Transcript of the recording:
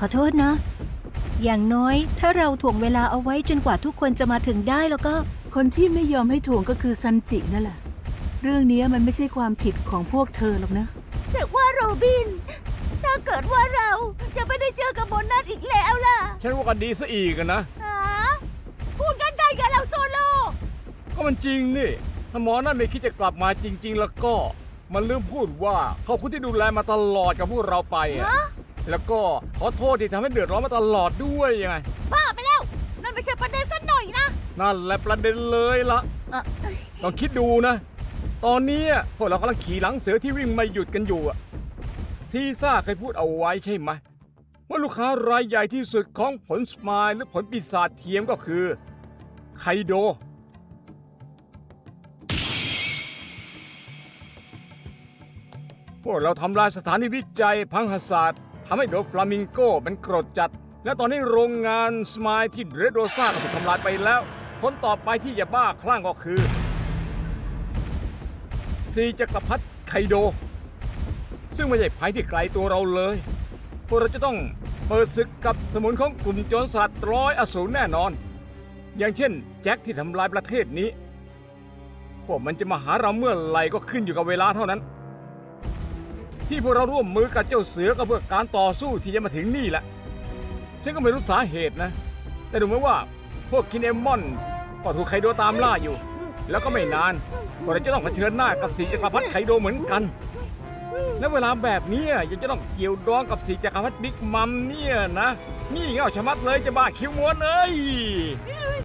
ขอโทษนะ อย่างน้อยถ้าเราถ่วงเวลาเอาไว้จนกว่าทุกคนจะมาถึงได้แล้วก็ คนที่ไม่ยอมให้ถ่วงก็คือซันจินั่นแหละ เรื่องนี้มันไม่ใช่ความผิดของพวกเธอหรอกนะ แต่ว่าโรบิน ถ้าเกิดว่าเราจะไม่ได้เจอกับโบนัสอีกแล้วล่ะฉันว่ากันดีซะอีกอะนะฮะพูดกันได้กับเราโซโล่ก็มันจริงนี่ถ้าหมอนั่นไม่คิดจะกลับมาจริง ๆ แล้วก็ มันลืมพูดว่าขอบคุณที่ดูแลมาตลอดกับพวกเราไปอะ ฮะ แล้วก็ขอโทษที่ทำให้เดือดร้อนมาตลอดด้วยยังไง บ้าไปแล้ว นั่นไม่ใช่ประเด็นสักหน่อยนะนั่นแหละประเด็นเลยละเอ่อเอ้ยลองคิดดูนะ ตอนนี้พวกเรากำลังขี่หลังเสือที่วิ่งไม่หยุดกันอยู่อะซีซ่าเคยพูดเอาไว้ใช่ไหมว่าลูกค้ารายใหญ่ที่สุดของผลสมายหรือผลปีศาจเทียมก็คือ ไคโด พวกเราทำลายสถานีวิจัยพังหศาสตร์ ทำให้โดฟลามิงโก้เป็นกรดจัด และตอนนี้โรงงานสมายที่เรดโรซ่าก็ถูกทำลายไปแล้ว คนต่อไปที่จะบ้าคลั่งก็คือซีจักรพรรดิไคโด ซึ่งไม่ใช่ภัยที่ไกลตัวเราเลย พวกเราจะต้องเปิดศึกกับสมุนของกลุ่มโจรสลัดร้อยอสูรแน่นอน อย่างเช่น แจ็คที่ทำลายประเทศนี้ พวกมันจะมาหาเราเมื่อไหร่ก็ขึ้นอยู่กับเวลาเท่านั้น ที่พวกเราร่วมมือกับเจ้าเสือก็เพื่อการต่อสู้ที่จะมาถึงนี่แหละ ฉันก็ไม่รู้สาเหตุนะ แต่ดูเหมือนว่าพวกกินเอมอนก็ถูกไคโดตามล่าอยู่ แล้วก็ไม่นานพวกเราจะต้องเผชิญหน้ากับสีจักรพรรดิไคโดเหมือนกัน และเวลาแบบนี้ยังจะต้องเกี่ยวดองกับสีจักรพรรดิบิ๊กมัมเนี่ยนะ นี่เง่าชะมัดเลยจะบ้าคิวม้วนเอ้ย